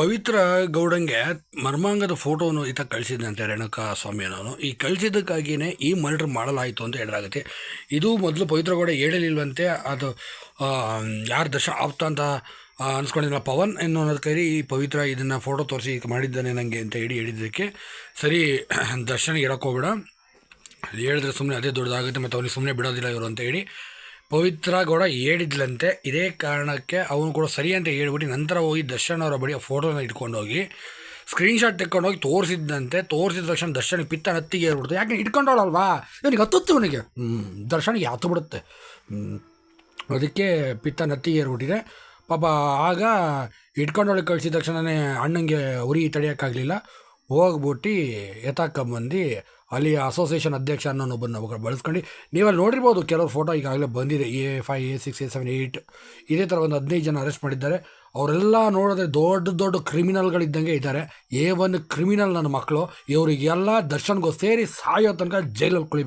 ಪವಿತ್ರ ಗೌಡಂಗೆ ಮರ್ಮಾಂಗದ ಫೋಟೋನು ಈತ ಕಳಿಸಿದಂತೆ ರೇಣುಕಾ ಸ್ವಾಮಿ ಅನ್ನೋನು. ಈ ಕಳಿಸಿದ್ದಕ್ಕಾಗಿಯೇ ಈ ಮರ್ಡ್ರ್ ಮಾಡಲಾಯಿತು ಅಂತ ಹೇಳಲಾಗುತ್ತೆ. ಇದು ಮೊದಲು ಪವಿತ್ರ ಗೌಡ ಹೇಳಲಿಲ್ವಂತೆ, ಅದು ಯಾರು ದರ್ಶನ ಆಪ್ತ ಅಂತ ಅನ್ಸ್ಕೊಂಡಿಲ್ಲ ಪವನ್ ಅನ್ನೋದು ಕೈಲಿ ಈ ಪವಿತ್ರ ಇದನ್ನು ಫೋಟೋ ತೋರಿಸಿ ಮಾಡಿದ್ದಾನೆ ನನಗೆ ಅಂತ ಹೇಳಿ ಹೇಳಿದ್ದಕ್ಕೆ. ಸರಿ ದರ್ಶನ ಹೇಳೋಕ್ಕೋಗ್ಬೇಡ ಹೇಳಿದ್ರೆ ಸುಮ್ಮನೆ ಅದೇ ದೊಡ್ಡದಾಗುತ್ತೆ, ಮತ್ತು ಅವ್ನಿಗೆ ಸುಮ್ಮನೆ ಬಿಡೋದಿಲ್ಲ ಇವರು ಅಂತ ಹೇಳಿ ಪವಿತ್ರ ಗೌಡ ಹೇಳಿದ್ಲಂತೆ ಇದೇ ಕಾರಣಕ್ಕೆ ಅವನು ಕೂಡ ಸರಿ ಅಂತ ಹೇಳ್ಬಿಟ್ಟು ನಂತರ ಹೋಗಿ ದರ್ಶನ್ ಅವರ ಬಳಿ ಫೋಟೋನ ಇಟ್ಕೊಂಡು ಹೋಗಿ ಸ್ಕ್ರೀನ್ಶಾಟ್ ತೆಕ್ಕೊಂಡು ಹೋಗಿ ತೋರಿಸಿದ್ದಂತೆ ತೋರಿಸಿದ ತಕ್ಷಣ ದರ್ಶನ್ ಪಿತ್ತ ಹತ್ತಿಗೆ ಏರ್ಬಿಡ್ತು ಯಾಕೆ ಇಟ್ಕೊಂಡವಳಲ್ವಾ? ಇವನಿಗೆ ಹತ್ತುತ್ತು ಅವನಿಗೆ ಹ್ಞೂ ದರ್ಶನಿಗೆ ಹತ್ತು ಬಿಡುತ್ತೆ. ಅದಕ್ಕೆ ಪಿತ್ತ ನತ್ತಿಗೆ ಏರ್ಬಿಟ್ಟಿದೆ ಪಾಪ, ಆಗ ಇಟ್ಕೊಂಡೊಳಗೆ ಕಳಿಸಿದ ತಕ್ಷಣವೇ ಅಣ್ಣಂಗೆ ಉರಿ ತಡೆಯೋಕ್ಕಾಗಲಿಲ್ಲ. ಹೋಗ್ಬಿಟ್ಟು ಎತ್ತಾಕೊಂಬಂದು ಅಲ್ಲಿ ಅಸೋಸಿಯೇಷನ್ ಅಧ್ಯಕ್ಷ ಅನ್ನೋನೊಬ್ಬನ ಬಳಸ್ಕೊಂಡು, ನೀವಲ್ಲಿ ನೋಡಿರ್ಬೋದು ಕೆಲವು ಫೋಟೋ ಈಗಾಗಲೇ ಬಂದಿದೆ A five A six A seven eight ಇದೇ ಥರ ಒಂದು ಹದಿನೈದು ಜನ ಅರೆಸ್ಟ್ ಮಾಡಿದ್ದಾರೆ. ಅವರೆಲ್ಲ ನೋಡಿದ್ರೆ ದೊಡ್ಡ ದೊಡ್ಡ ಕ್ರಿಮಿನಲ್ಗಳಿದ್ದಂಗೆ ಇದ್ದಾರೆ. ಎ ಒನ್ ಕ್ರಿಮಿನಲ್ ನನ್ನ ಮಕ್ಕಳು, ಇವರಿಗೆಲ್ಲ ದರ್ಶನ್ಗೋ ಸೇರಿ ಸಾಯೋ ತನಕ ಜೈಲಲ್ಲಿ ಕುಳಿಬೇಕು.